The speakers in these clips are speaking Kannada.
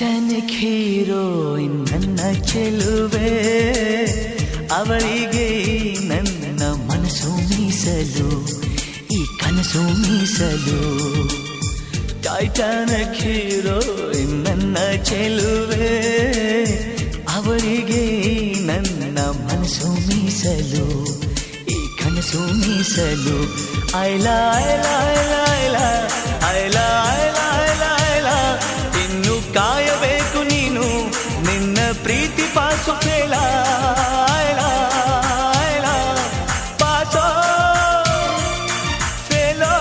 ಟೈಟಾನಿಕ್ ಹೀರೋಯಿನ್ ನನ್ನ ಚೆಲುವೆ. ಅವಳಿಗೆ ನನ್ನ ಮನಸ್ಸು ಮೀಸಲು, ಈ ಕನಸು ಮೀಸಲು. ಟೈಟಾನಿಕ್ ಹೀರೋಯಿನ್ ನನ್ನ ಚೆಲುವೆ. ಅವಳಿಗೆ ನನ್ನ ಮನಸ್ಸು ಮೀಸಲು, ಈ ಕನಸು ಮೀಸಲು. ಐಲ ಐಲ ಐಲ ಐಲ ಐಲ ಐಲ ಫೇಲ ಐಲ ಐಲ ಪಾಸೋ ಫೇಲೋ,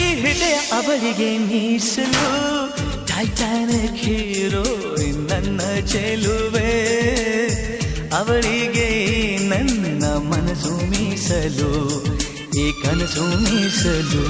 ಈ ಹೃದಯ ಅವಳಿಗೆ ಮೀಸಲು ಟೈಟಾನಿಕ್ ಹೀರೋ ನನ್ನ ಚೆಲುವೆ. ಅವಳಿಗೆ ನನ್ನ ಮನಸ್ಸು ಮೀಸಲು, ಈ ಕನಸು ಮೀಸಲು.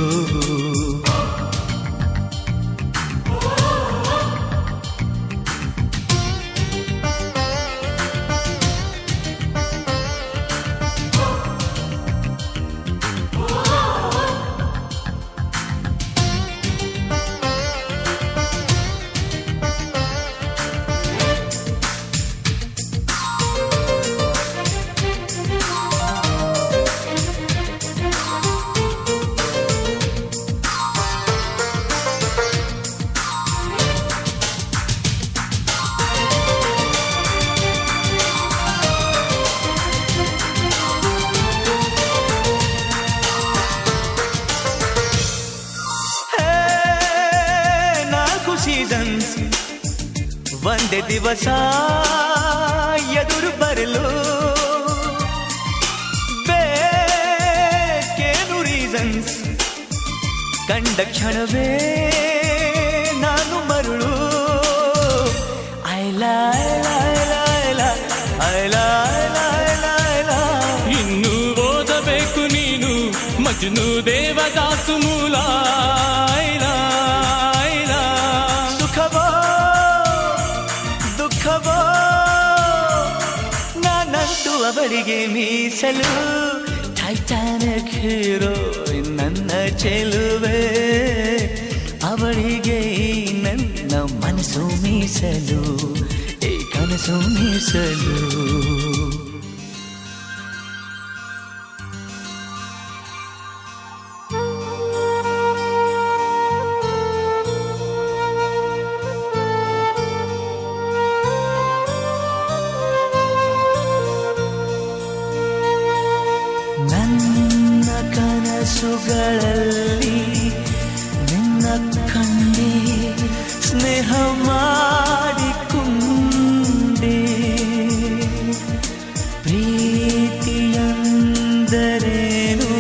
ಒಂದೇ ದಿವಸ ಎದುರು ಬರಲು ಬೇಕೇನು ರೀಸನ್ಸ್ ಕಂಡ ಕ್ಷಣವೇ ನಾನು ಮರುಳು ಐಲ ಐಲ ಇನ್ನು ಓದಬೇಕು ನೀನು ಮಜ್ನು ದೇವದಾಸು ಮೂಲ ಐಲ ಅವರಿಗೆ ಮೀಸಲು ಟೈಟಾನಿಕ್ ಹೀರೋ ನನ್ನ ಚೆಲುವೆ. ಅವಳಿಗೆ ನನ್ನ ಮನಸ್ಸು ಮೀಸಲು ಈ ಕನಸು ಮೀಸಲು. ಕನಸುಗಳಲ್ಲಿ ನಿನ್ನ ಕಂಡೆ ಸ್ನೇಹ ಮಾಡಿಕೊಂಡೆ ಪ್ರೀತಿಯಂದರೇನು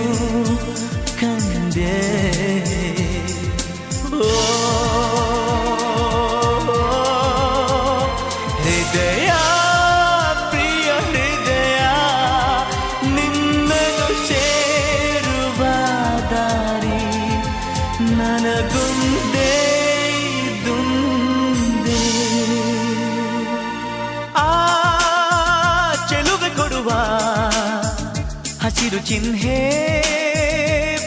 ಕಂಡೆ ಓ ಹೃದಯ ಆ ಕೊಡುವ ಹಸಿರು ಚಿಹ್ನೆ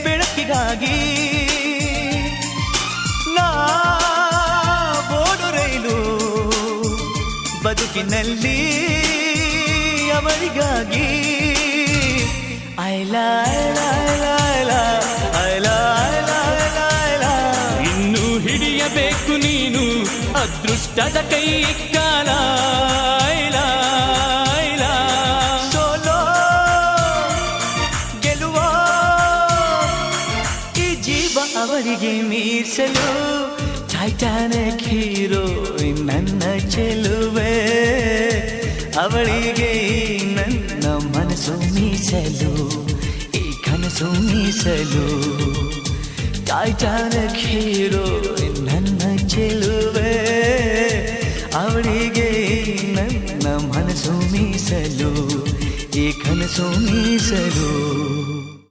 ಬೆಳಕಿಗಾಗಿ ನಾ ಓಡು ರೈಲು ಬದುಕಿನಲ್ಲಿ ಅವರಿಗಾಗಿ. ಐಲ ಹಿಡಿಯಬೇಕು ನೀನು ಅದೃಷ್ಟದ ಕೈ ಕಾಲ. ಸೋಲೋ, ಗೆಲುವೋ. ಈ ಜೀವ ಅವರಿಗೆ ಮೀಸಲು ಟೈಟಾನಿಕ್ ಹೀರೋ ನನ್ನ ಚೆಲುವೆ. ಅವಳಿಗೆ ನನ್ನ ಮನಸ್ಸು ಮೀಸಲು, ಈ ಕನಸು ಮೀಸಲು. ಟೈಟಾನಿಕ್ ಹೀರೋ ನನ್ನ ಚೆಲುವೆ ಅವಳಿಗೆ ನನ್ನ ಮನಸ್ಸು ಮೀಸಲು ಈ ಕನಸು ಮೀಸಲು.